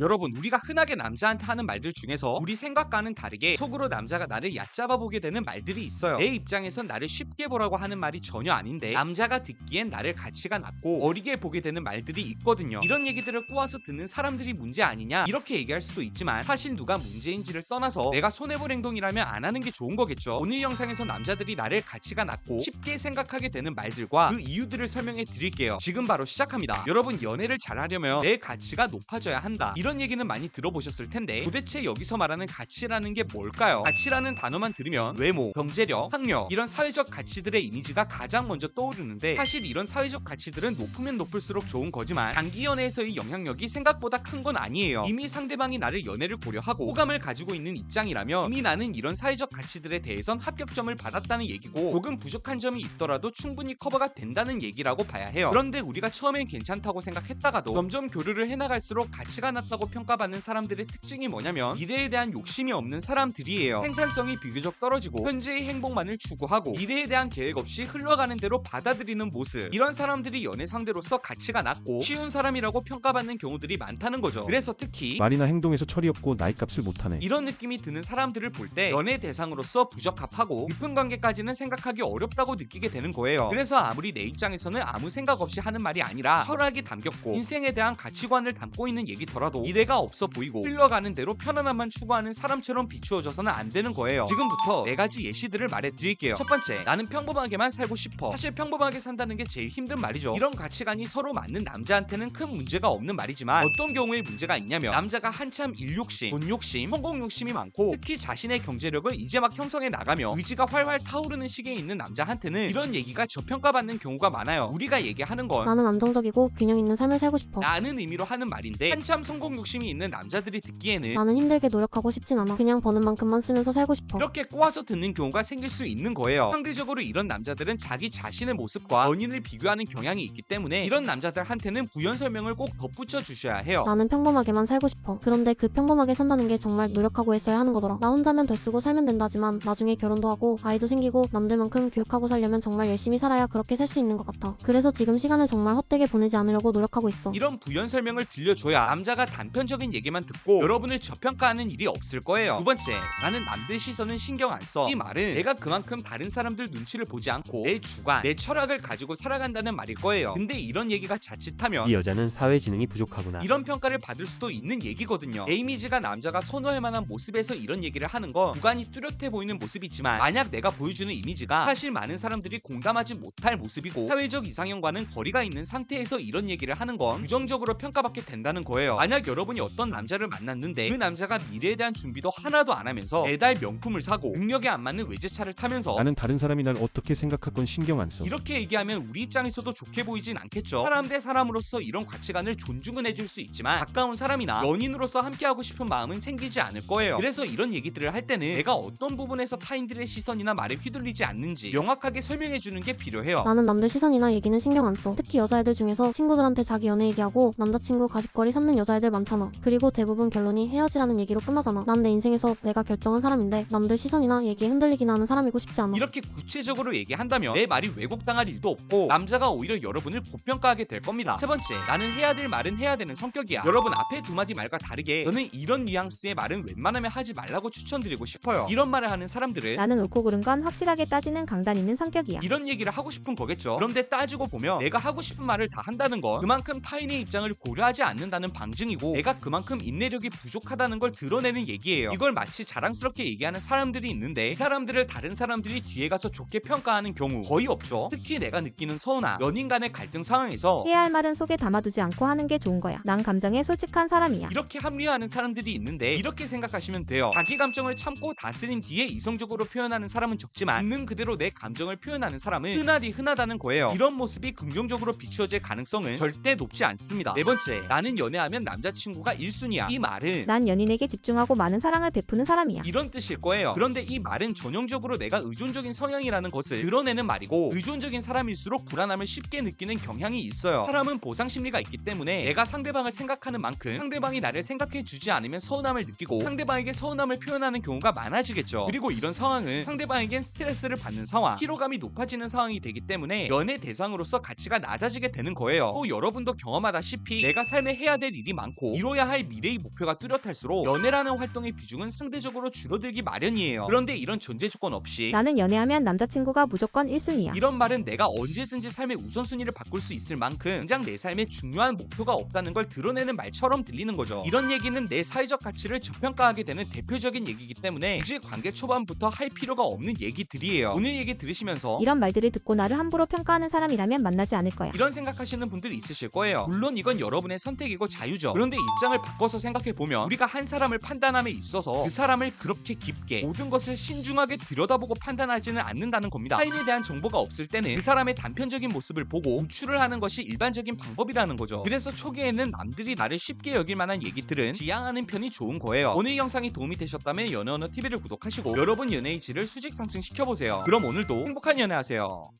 여러분 우리가 흔하게 남자한테 하는 말들 중에서 우리 생각과는 다르게 속으로 남자가 나를 얕잡아 보게 되는 말들이 있어요. 내 입장에선 나를 쉽게 보라고 하는 말이 전혀 아닌데 남자가 듣기엔 나를 가치가 낮고 어리게 보게 되는 말들이 있거든요. 이런 얘기들을 꼬아서 듣는 사람들이 문제 아니냐? 이렇게 얘기할 수도 있지만 사실 누가 문제인지를 떠나서 내가 손해볼 행동이라면 안 하는 게 좋은 거겠죠. 오늘 영상에서 남자들이 나를 가치가 낮고 쉽게 생각하게 되는 말들과 그 이유들을 설명해 드릴게요. 지금 바로 시작합니다. 여러분 연애를 잘하려면 내 가치가 높아져야 한다. 이런 얘기는 많이 들어보셨을 텐데 도대체 여기서 말하는 가치라는 게 뭘까요? 가치라는 단어만 들으면 외모 경제력 학력 이런 사회적 가치들의 이미지가 가장 먼저 떠오르는데 사실 이런 사회적 가치들은 높으면 높을수록 좋은 거지만 단기 연애에서의 영향력이 생각보다 큰 건 아니에요. 이미 상대방이 나를 연애를 고려하고 호감을 가지고 있는 입장이라면 이미 나는 이런 사회적 가치들에 대해선 합격점을 받았다는 얘기고 조금 부족한 점이 있더라도 충분히 커버가 된다는 얘기라고 봐야 해요. 그런데 우리가 처음엔 괜찮다고 생각했다가도 점점 교류를 해나갈수록 가치가 낮다고 평가받는 사람들의 특징이 뭐냐면 미래에 대한 욕심이 없는 사람들이에요 생산성이 비교적 떨어지고 현재의 행복만을 추구하고 미래에 대한 계획 없이 흘러가는 대로 받아들이는 모습 이런 사람들이 연애 상대로서 가치가 낮고 쉬운 사람이라고 평가받는 경우들이 많다는 거죠 그래서 특히 말이나 행동에서 철이 없고 나이값을 못하네. 이런 느낌이 드는 사람들을 볼 때 연애 대상으로서 부적합하고 깊은 관계까지는 생각하기 어렵다고 느끼게 되는 거예요. 그래서 아무리 내 입장에서는 아무 생각 없이 하는 말이 아니라 철학이 담겼고 인생에 대한 가치관을 담고 있는 얘기더라도 미래가 없어 보이고 흘러 가는 대로 편안함만 추구하는 사람처럼 비추어져서는 안 되는 거예요. 지금부터 네 가지 예시들을 말해 드릴게요. 첫 번째, 나는 평범하게만 살고 싶어. 사실 평범하게 산다는 게 제일 힘든 말이죠. 이런 가치관이 서로 맞는 남자한테는 큰 문제가 없는 말이지만 어떤 경우에 문제가 있냐면 남자가 한참 일 욕심, 돈 욕심, 성공 욕심이 많고 특히 자신의 경제력을 이제 막 형성해 나가며 의지가 활활 타오르는 시기에 있는 남자한테는 이런 얘기가 저평가받는 경우가 많아요. 우리가 얘기하는 건 나는 안정적이고 균형 있는 삶을 살고 싶어. 라는 의미로 하는 말인데 한참 성공 욕심이 있는 남자들이 듣기에는 나는 힘들게 노력하고 싶진 않아. 그냥 버는 만큼만 쓰면서 살고 싶어. 이렇게 꼬아서 듣는 경우가 생길 수 있는 거예요. 상대적으로 이런 남자들은 자기 자신의 모습과 원인을 비교하는 경향이 있기 때문에 이런 남자들한테는 부연 설명을 꼭 덧붙여 주셔야 해요. 나는 평범하게만 살고 싶어. 그런데 그 평범하게 산다는 게 정말 노력하고 했어야 하는 거더라. 나 혼자면 덜 쓰고 살면 된다지만 나중에 결혼도 하고 아이도 생기고 남들만큼 교육하고 살려면 정말 열심히 살아야 그렇게 살 수 있는 것 같아. 그래서 지금 시간을 정말 헛되게 보내지 않으려고 노력하고 있어. 이런 부연 설명을 들려줘야 남자가 단편적인 얘기만 듣고 여러분을 저평가하는 일이 없을 거예요. 두 번째, 나는 남들 시선은 신경 안 써. 이 말은 내가 그만큼 다른 사람들 눈치를 보지 않고 내 주관, 내 철학을 가지고 살아간다는 말일 거예요. 근데 이런 얘기가 자칫하면 이 여자는 사회 지능이 부족하구나. 이런 평가를 받을 수도 있는 얘기거든요. 에이미지가 남자가 선호할 만한 모습에서 이런 얘기를 하는 건 구간이 뚜렷해 보이는 모습이지만 만약 내가 보여주는 이미지가 사실 많은 사람들이 공감하지 못할 모습이고 사회적 이상형과는 거리가 있는 상태에서 이런 얘기를 하는 건 부정적으로 평가받게 된다는 거예요. 만약 여러분이 어떤 남자를 만났는데 그 남자가 미래에 대한 준비도 하나도 안 하면서 매달 명품을 사고 능력에 안 맞는 외제차를 타면서 나는 다른 사람이 날 어떻게 생각하건 신경 안 써. 이렇게 얘기하면 우리 입장에서도 좋게 보이진 않겠죠. 사람 대 사람으로서 이런 가치관을 존중은 해줄 수 있지만 가까운 사람이나 연인으로서 함께하고 싶은 마음은 생기지 않을 거예요. 그래서 이런 얘기들을 할 때는 내가 어떤 부분에서 타인들의 시선이나 말에 휘둘리지 않는지 명확하게 설명해 주는 게 필요해요. 나는 남들 시선이나 얘기는 신경 안 써. 특히 여자애들 중에서 친구들한테 자기 연애 얘기하고 남자친구 가십거리 삼는 여자애들 많 잖아. 그리고 대부분 결론이 헤어지라는 얘기로 끝나잖아. 난 내 인생에서 내가 결정한 사람인데 남들 시선이나 얘기에 흔들리기나 하는 사람이고 싶지 않아. 이렇게 구체적으로 얘기한다면 내 말이 왜곡당할 일도 없고 남자가 오히려 여러분을 고평가하게 될 겁니다. 세 번째, 나는 해야 될 말은 해야 되는 성격이야. 여러분 앞에 두 마디 말과 다르게 저는 이런 뉘앙스의 말은 웬만하면 하지 말라고 추천드리고 싶어요. 이런 말을 하는 사람들은 나는 옳고 그른 건 확실하게 따지는 강단 있는 성격이야. 이런 얘기를 하고 싶은 거겠죠. 그런데 따지고 보면 내가 하고 싶은 말을 다 한다는 건 그만큼 타인의 입장을 고려하지 않는다는 방증이고 내가 그만큼 인내력이 부족하다는 걸 드러내는 얘기예요. 이걸 마치 자랑스럽게 얘기하는 사람들이 있는데 이 사람들을 다른 사람들이 뒤에 가서 좋게 평가하는 경우 거의 없죠. 특히 내가 느끼는 서운함, 연인 간의 갈등 상황에서 해야 할 말은 속에 담아두지 않고 하는 게 좋은 거야. 난 감정에 솔직한 사람이야. 이렇게 합리화하는 사람들이 있는데 이렇게 생각하시면 돼요. 자기 감정을 참고 다스린 뒤에 이성적으로 표현하는 사람은 적지만 있는 그대로 내 감정을 표현하는 사람은 흔하디 흔하다는 거예요. 이런 모습이 긍정적으로 비추어질 가능성은 절대 높지 않습니다. 네 번째, 나는 연애하면 남자친구 가 1순위야. 이 말은 난 연인에게 집중하고 많은 사랑을 베푸는 사람이야. 이런 뜻일 거예요. 그런데 이 말은 전형적으로 내가 의존적인 성향이라는 것을 드러내는 말이고 의존적인 사람일수록 불안함을 쉽게 느끼는 경향이 있어요. 사람은 보상 심리가 있기 때문에 내가 상대방을 생각하는 만큼 상대방이 나를 생각해 주지 않으면 서운함을 느끼고 상대방에게 서운함을 표현하는 경우가 많아지겠죠. 그리고 이런 상황은 상대방에겐 스트레스를 받는 상황, 피로감이 높아지는 상황이 되기 때문에 연애 대상으로서 가치가 낮아지게 되는 거예요. 또 여러분도 경험하다시피 내가 삶에 해야 될 일이 많고 있고 이뤄야 할 미래의 목표가 뚜렷할수록 연애라는 활동의 비중은 상대적으로 줄어들기 마련이에요. 그런데 이런 전제 조건 없이 나는 연애하면 남자친구가 무조건 1순위야. 이런 말은 내가 언제든지 삶의 우선순위를 바꿀 수 있을 만큼 당장 내 삶에 중요한 목표가 없다는 걸 드러내는 말처럼 들리는 거죠. 이런 얘기는 내 사회적 가치를 저평가하게 되는 대표적인 얘기이기 때문에 굳이 관계 초반부터 할 필요가 없는 얘기들이에요. 오늘 얘기 들으시면서 이런 말들을 듣고 나를 함부로 평가하는 사람이라면 만나지 않을 거야. 이런 생각하시는 분들 있으실 거예요. 물론 이건 여러분의 선택이고 자유죠. 그런데 입장을 바꿔서 생각해 보면 우리가 한 사람을 판단함에 있어서 그 사람을 그렇게 깊게 모든 것을 신중하게 들여다보고 판단하지는 않는다는 겁니다. 타인에 대한 정보가 없을 때는 그 사람의 단편적인 모습을 보고 유추를 하는 것이 일반적인 방법이라는 거죠. 그래서 초기에는 남들이 나를 쉽게 여길 만한 얘기들은 지양하는 편이 좋은 거예요. 오늘 영상이 도움이 되셨다면 연애언어 TV를 구독하시고 여러분 연애의 질을 수직 상승시켜 보세요. 그럼 오늘도 행복한 연애 하세요.